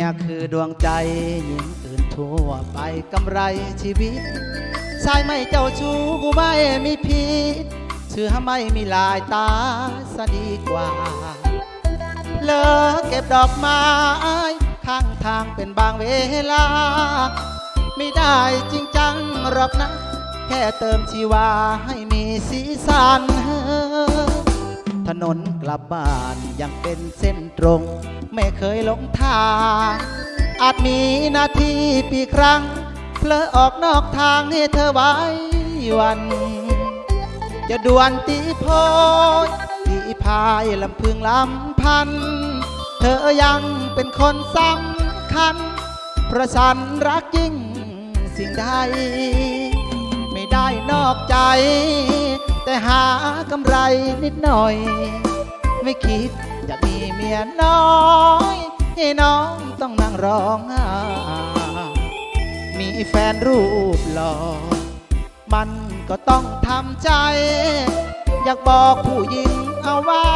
ยคือดวงใจหญิงอื่นทั่วไปกำไรชีวิตชายไม่เจ้าชู้กูไม่มีพิษเชื่อไม่มีลายตาซะดีกว่า เลิกเก็บดอกไม้ข้างทางเป็นบางเวลา ไม่ได้จริงจังหรอกนะ แค่เติมชีวาให้มีสีสันถนนกลับบ้านยังเป็นเส้นตรง ไม่เคยหลงทางอาจมีนาทีปีครั้งเพลอออกนอกทางให้เธอไว้วัน จะด่วนตีโพยตีพายลำพึงลำพัน เธอยังเป็นคนสำคัญเพราะฉันรักยิ่งสิ่งใด ไม่ได้นอกใจ แต่หากำไรนิดหน่อย ไม่คิด จะมีเมียน้อยให้น้องต้องนั่งร้องไห้มีแฟนรูปหล่อมันก็ต้องทำใจ อยากบอกผู้หญิงเอาไว้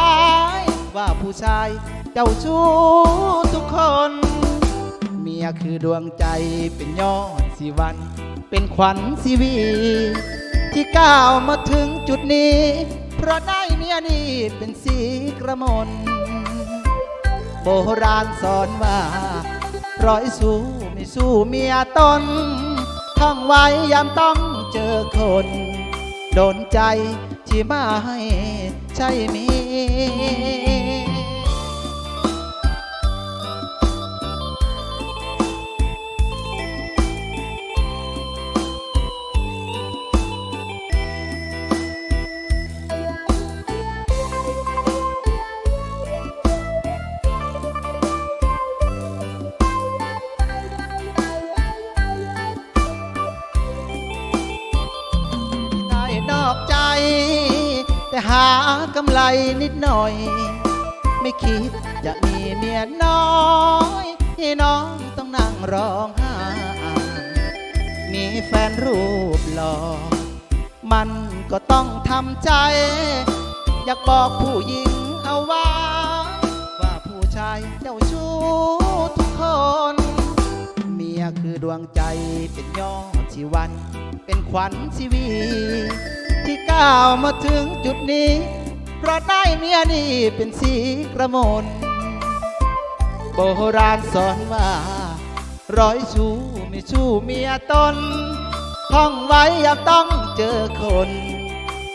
ว่าผู้ชายเจ้าชู้ทุกคน เมียคือดวงใจเป็นยอดสีวัน เป็นขวัญชีวี ที่ก้าวมาถึงจุดนี้ เพราะได้เมียนี่เป็นสีกระมนโบราณสอนว่าร้อยสู้ไม่สู้เมียตนท่องไว้ยามต้องเจอคน โดนใจที่มาให้ใช่มี แต่หากำไรนิดหน่อย ไม่คิดจะมีเมียน้อยให้น้องต้องนั่งร้องไห้มีแฟนรูปหล่อมันก็ต้องทำใจ อยากบอกผู้หญิงเอาไว้ ว่าผู้ชายเจ้าชู้ทุกคน เมียคือดวงใจเป็นยอดชีวัน เป็นขวัญชีวี ก้าวมาถึงจุดนี้ เพราะได้เมียนี่เป็นสีกระมนโบราณสอนว่า ร้อยชู้ไม่ชู้เมียตนท่องไว้อย่าต้องเจอคน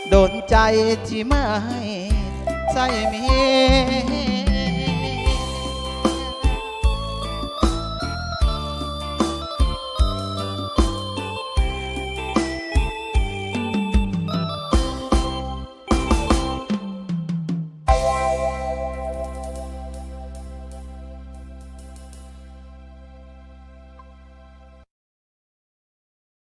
โดนใจที่ไม่ใช่เมีย